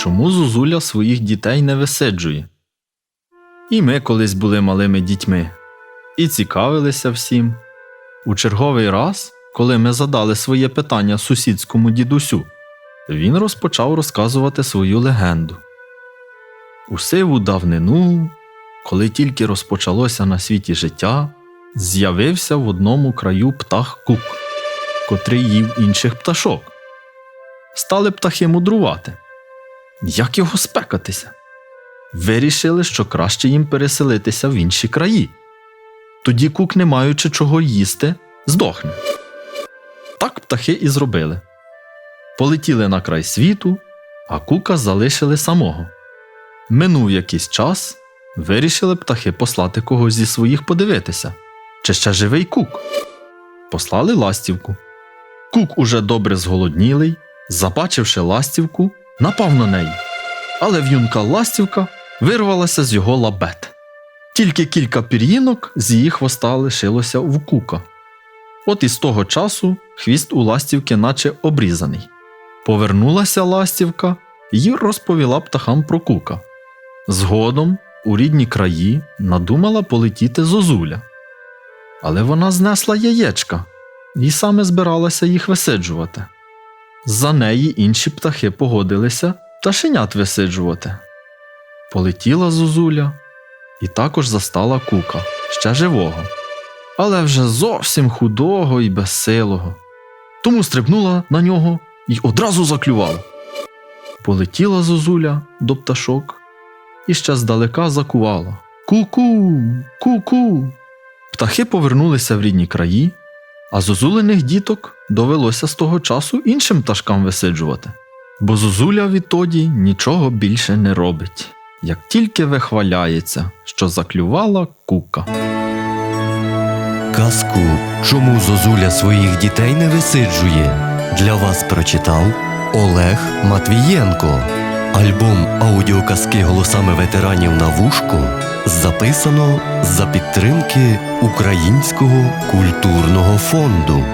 Зозуля своїх дітей не висиджує. І ми колись були малими дітьми і цікавилися всім. У черговий раз, коли ми задали своє питання сусідському дідусю, він розпочав розказувати свою легенду. У сиву давнину, коли тільки розпочалося на світі життя, з'явився в одному краю птах кук, котрий їв інших пташок. Стали птахи мудрувати. Як його спекатися? Вирішили, що краще їм переселитися в інші краї. Тоді кук, не маючи чого їсти, здохне. Так птахи і зробили. Полетіли на край світу, а кука залишили самого. Минув якийсь час, вирішили птахи послати когось зі своїх подивитися, чи ще живий кук. Послали ластівку. Кук уже добре зголоднілий, забачивши ластівку, напав на неї. Але в'юнка ластівка вирвалася з його лабет. Тільки кілька пір'їнок з її хвоста лишилося в кука. От із того часу хвіст у ластівки наче обрізаний. Повернулася ластівка і розповіла птахам про кука. Згодом у рідні краї надумала полетіти зозуля. Але вона знесла яєчка і саме збиралася їх висиджувати. За неї інші птахи погодилися пташенят висиджувати. Полетіла зозуля і також застала кука, ще живого, але вже зовсім худого і безсилого. Тому стрибнула на нього і одразу заклювала. Полетіла зозуля до пташок і ще здалека закувала. Ку-ку, ку-ку. Птахи повернулися в рідні краї, а зозулених діток довелося з того часу іншим пташкам висиджувати. Бо зозуля відтоді нічого більше не робить, як тільки вихваляється, що заклювала кука. Казку Чому Зозуля своїх дітей не висиджує для вас прочитав Олег Матвієнко. Альбом аудіоказки голосами ветеранів на вушку записано за підтримки Українського культурного фонду.